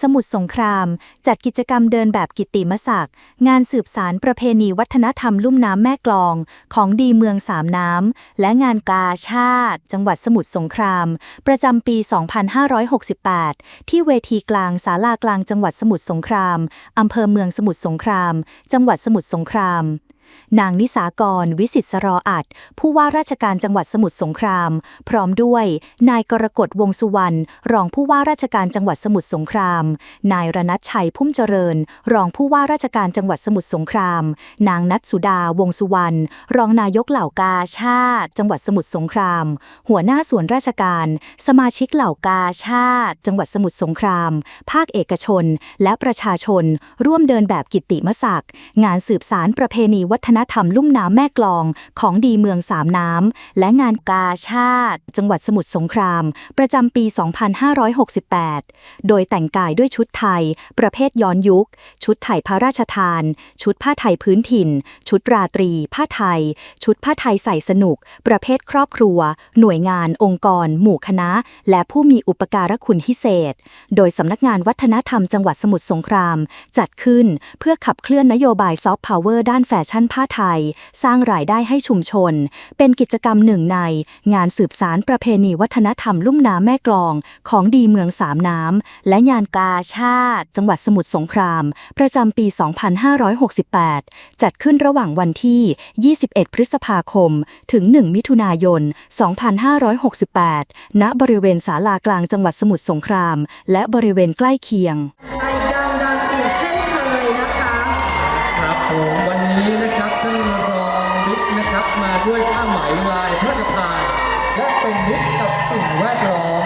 สมุทรสงคราม จัดกิจกรรมเดินแบบกิตติมศักดิ์งานสืบสารประเพณีวัฒนธรรมลุ่มน้ำแม่กลอง ของดีเมืองสามน้ำ และงานกาชาติ จังหวัดสมุทรสงคราม ประจำปี 2568 ที่เวทีกลางศาลากลางจังหวัดสมุทรสงครามอำเภอเมืองสมุทรสงคราม จังหวัดสมุทรสงคราม นางนิสากร วิสิตสรออัด ผู้ว่าราชการจังหวัดสมุทรสงคราม พร้อมด้วย นายกรกฎวงสุวรรณ รองผู้ว่าราชการจังหวัดสมุทรสงคราม นายรณัชชัยพุ่มเจริญ รองผู้ว่าราชการจังหวัดสมุทรสงคราม นางนัทสุดาวงสุวรรณ รองนายกเหล่ากาชาติ จังหวัดสมุทรสงคราม หัวหน้าส่วนราชการ สมาชิกเหล่ากาชาติ จังหวัดสมุทรสงคราม ภาคเอกชน และประชาชน ร่วมเดินแบบกิตติมศักดิ์ งานสืบสารประเพณีวัฒนธรรมลุ่มน้ำแม่กลอง ของดีเมืองสามน้ำ และงานกาชาติ จังหวัดสมุทรสงคราม ประจำปี 2568 โดยแต่งกายด้วยชุดไทย ประเภทย้อนยุค ชุดไทยพระราชทาน ชุดผ้าไทยพื้นถิ่น ชุดราตรี ผ้าไทย ชุดผ้าไทยใส่สนุก ประเภทครอบครัว หน่วยงาน องค์กร หมู่คณะ และผู้มีอุปการะคุณพิเศษ โดยสำนักงานวัฒนธรรมจังหวัดสมุทรสงคราม จัดขึ้นเพื่อขับเคลื่อนนโยบายซอฟต์พาวเวอร์ด้านแฟชั่นผ้าไทย สร้างรายได้ให้ชุมชน เป็นกิจกรรมหนึ่งใน งานสืบสารประเพณีวัฒนธรรมลุ่มน้ำแม่กลอง ของดีเมืองสามน้ำ และงานกาชาติ จังหวัดสมุทรสงคราม ประจำปี 2568 จัดขึ้นระหว่างวันที่ 21 พฤษภาคม ถึง 1 มิถุนายน 2568 ณ บริเวณศาลากลางจังหวัดสมุทรสงคราม และบริเวณใกล้เคียง ลายพระราชทานและเป็นมิตรกับสิ่งแวดล้อม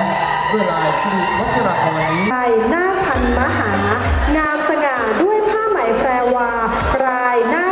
เวลายสิริวัชรกรนี้ใบหน้าพันมหา งามสง่าด้วยผ้าไหมแพรวารายหน้า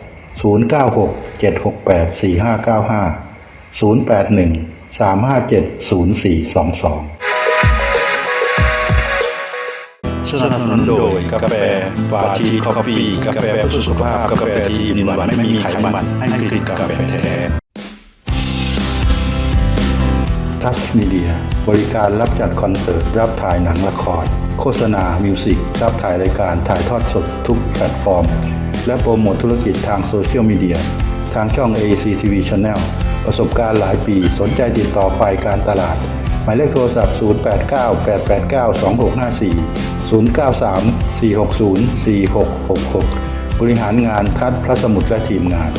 096 768 4595 081 357 0422 สนับสนุนโดยกาแฟปาทีคอฟฟี่กาแฟเพื่อสุขภาพกาแฟที่อินวันไม่มีไขมันให้กลิ่นกาแฟแท้ทัชมีเดียบริการรับจัดคอนเสิร์ต รับถ่ายหนังละคร โฆษณา มิวสิก รับถ่ายรายการถ่ายทอดสดทุกแพลตฟอร์ม และโปรโมทธุรกิจทางโซเชียลมีเดียทางช่อง ACTV Channel ประสบการณ์หลายปีสนใจติดต่อฝ่ายการตลาด หมายเลขโทรศัพท์ 089 889 2654 093 460 4666 บริหารงานทัดพระสมุทรและทีมงาน